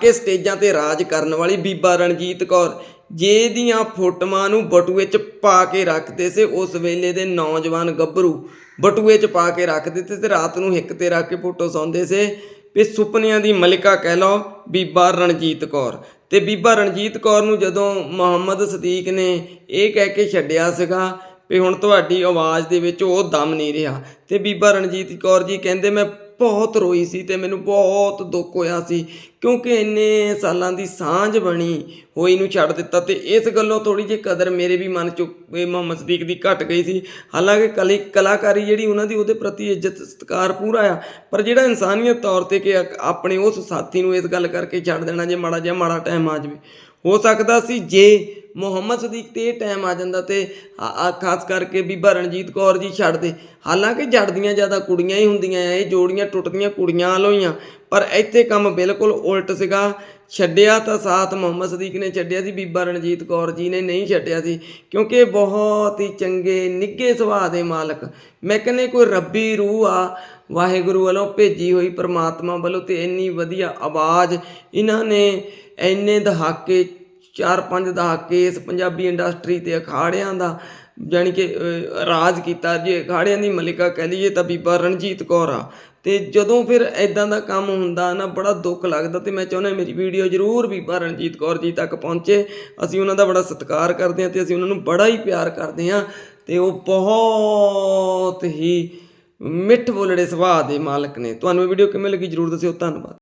ਕੇ ਸਟੇਜਾਂ ਤੇ ਰਾਜ ਕਰਨ ਵਾਲੀ ਬੀਬਾ ਰਣਜੀਤ ਕੌਰ, ਜੇ ਦੀਆਂ ਫੋਟੋਆਂ ਨੂੰ ਬਟੂਏ 'ਚ ਪਾ ਕੇ ਰੱਖਦੇ ਸੀ, ਉਸ ਵੇਲੇ ਦੇ ਨੌਜਵਾਨ ਗੱਭਰੂ ਬਟੂਏ 'ਚ ਪਾ ਕੇ ਰੱਖਦੇ ਸੀ ਤੇ ਰਾਤ ਨੂੰ ਹਿੱਕ ਤੇ ਰੱਖ ਕੇ ਫੋਟੋ ਸੌਂਦੇ ਸੀ। ਵੀ ਸੁਪਨਿਆਂ ਦੀ ਮਲਿਕਾ ਕਹਿ ਲਓ, ਬੀਬਾ ਰਣਜੀਤ ਕੌਰ। ਤੇ ਬੀਬਾ ਰਣਜੀਤ ਕੌਰ ਨੂੰ ਜਦੋਂ ਮੁਹੰਮਦ ਸਦੀਕ ਨੇ ਇਹ ਕਹਿ ਕੇ ਛੱਡਿਆ ਸੀਗਾ ਵੀ ਹੁਣ ਤੁਹਾਡੀ ਆਵਾਜ਼ ਦੇ ਵਿੱਚ ਉਹ ਦਮ ਨਹੀਂ ਰਿਹਾ। ਤੇ ਬੀਬਾ ਰਣਜੀਤ ਕੌਰ ਜੀ ਕਹਿੰਦੇ, ਮੈਂ ਬਹੁਤ ਰੋਈ ਸੀ ਤੇ ਮੈਨੂੰ ਬਹੁਤ ਦੁੱਖ ਹੋਇਆ ਸੀ, ਕਿਉਂਕਿ ਇੰਨੇ ਸਾਲਾਂ ਦੀ ਸਾਂਝ ਬਣੀ ਹੋਈ ਨੂੰ ਛੱਡ ਦਿੱਤਾ ਤੇ ਇਸ ਗੱਲੋਂ ਥੋੜੀ ਜਿਹੀ ਕਦਰ ਮੇਰੇ ਵੀ ਮਨ ਚ, ਇਹ ਮੁਹੰਮਦ ਸਦੀਕ ਦੀ ਘਟ ਗਈ ਸੀ। ਹਾਲਾਂਕਿ ਕਲੀ, ਕਲਾਕਾਰੀ ਜਿਹੜੀ ਉਹਨਾਂ ਦੀ ਉਹਦੇ ਪ੍ਰਤੀ ਇੱਜ਼ਤ, ਸਤਿਕਾਰ ਪੂਰਾ ਆ, ਪਰ ਜਿਹੜਾ ਇਨਸਾਨੀਅਤ ਤੌਰ ਤੇ ਕਿ ਅਕ- ਆਪਣੇ ਉਸ ਸਾਥੀ ਨੂੰ ਇਸ ਗੱਲ ਕਰਕੇ ਛੱਡ ਦੇਣਾ ਜੇ ਮਾੜਾ ਜਿਹਾ ਮਾੜਾ ਟਾਈਮ ਆ ਜਾਵੇ, ਹੋ ਸਕਦਾ ਸੀ ਜੇ ਮੁਹੰਮਦ ਸਦੀਕ ਤੇ ਇਹ ਟਾਈਮ ਆ ਜਾਂਦਾ ਤੇ ਖਾਸ ਕਰਕੇ ਬੀਬਾ ਰਣਜੀਤ ਕੌਰ ਜੀ ਛੱਡਦੇ ਹਾਲਾਂਕਿ ਜੜਦੀਆਂ ਜ਼ਿਆਦਾ ਕੁੜੀਆਂ ਹੀ ਹੁੰਦੀਆਂ ਆ, ਇਹ ਜੋੜੀਆਂ ਟੁੱਟਦੀਆਂ ਕੁੜੀਆਂ ਵਾਲੋਂ ਹੀ ਆ, ਪਰ ਇੱਥੇ ਕੰਮ ਬਿਲਕੁਲ ਉਲਟ ਸੀਗਾ। ਛੱਡਿਆ ਤਾਂ ਸਾਥ ਮੁਹੰਮਦ ਸਦੀਕ ਨੇ ਛੱਡਿਆ ਸੀ, ਬੀਬਾ ਰਣਜੀਤ ਕੌਰ ਜੀ ਨੇ ਨਹੀਂ ਛੱਡਿਆ ਸੀ, ਕਿਉਂਕਿ ਇਹ ਬਹੁਤ ਹੀ ਚੰਗੇ, ਨਿੱਘੇ ਸੁਭਾਅ ਦੇ ਮਾਲਕ। ਮੈਂ ਕਹਿੰਦੇ ਕੋਈ ਰੱਬੀ ਰੂਹ ਆ, ਵਾਹਿਗੁਰੂ ਵੱਲੋਂ ਭੇਜੀ ਹੋਈ ਪ੍ਰਮਾਤਮਾ ਵੱਲੋਂ ਤੇ ਇੰਨੀ ਵਧੀਆ ਆਵਾਜ਼, ਇਹਨਾਂ ਨੇ ਇੰਨੇ ਦਹਾਕੇ ਚਾਰ ਪੰਜ ਦਹਾਕੇ ਇਸ ਪੰਜਾਬੀ ਇੰਡਸਟਰੀ ਤੇ ਅਖਾੜਿਆਂ ਦਾ, ਜਾਣੀ ਕਿ ਰਾਜ ਕੀਤਾ। ਜੇ ਅਖਾੜਿਆਂ ਦੀ ਮਲਿਕਾ ਕਹਿ ਲਈਏ ਤਾਂ ਬੀਬਾ ਰਣਜੀਤ ਕੌਰ ਆ। ਤੇ ਜਦੋਂ ਫਿਰ ਐਦਾਂ ਦਾ ਕੰਮ ਹੁੰਦਾ ਨਾ, ਬੜਾ ਦੁੱਖ ਲੱਗਦਾ ਤੇ ਮੈਂ ਚਾਹੁੰਦਾ ਮੇਰੀ ਵੀਡੀਓ ਜ਼ਰੂਰ ਬੀਬਾ ਰਣਜੀਤ ਕੌਰ ਜੀ ਤੱਕ ਪਹੁੰਚੇ। ਅਸੀਂ ਉਹਨਾਂ ਦਾ ਬੜਾ ਸਤਿਕਾਰ ਕਰਦੇ ਹਾਂ ਤੇ ਅਸੀਂ ਉਹਨਾਂ ਨੂੰ ਬੜਾ ਹੀ ਪਿਆਰ ਕਰਦੇ ਹਾਂ ਤੇ ਉਹ ਬਹੁਤ ਹੀ ਮਿੱਠ ਬੋਲੜੇ ਸੁਭਾਅ ਦੇ ਮਾਲਕ ਨੇ। ਤੁਹਾਨੂੰ ਇਹ ਵੀਡੀਓ ਕਿਵੇਂ ਲੱਗੀ ਜ਼ਰੂਰ ਦੱਸਿਓ। ਧੰਨਵਾਦ।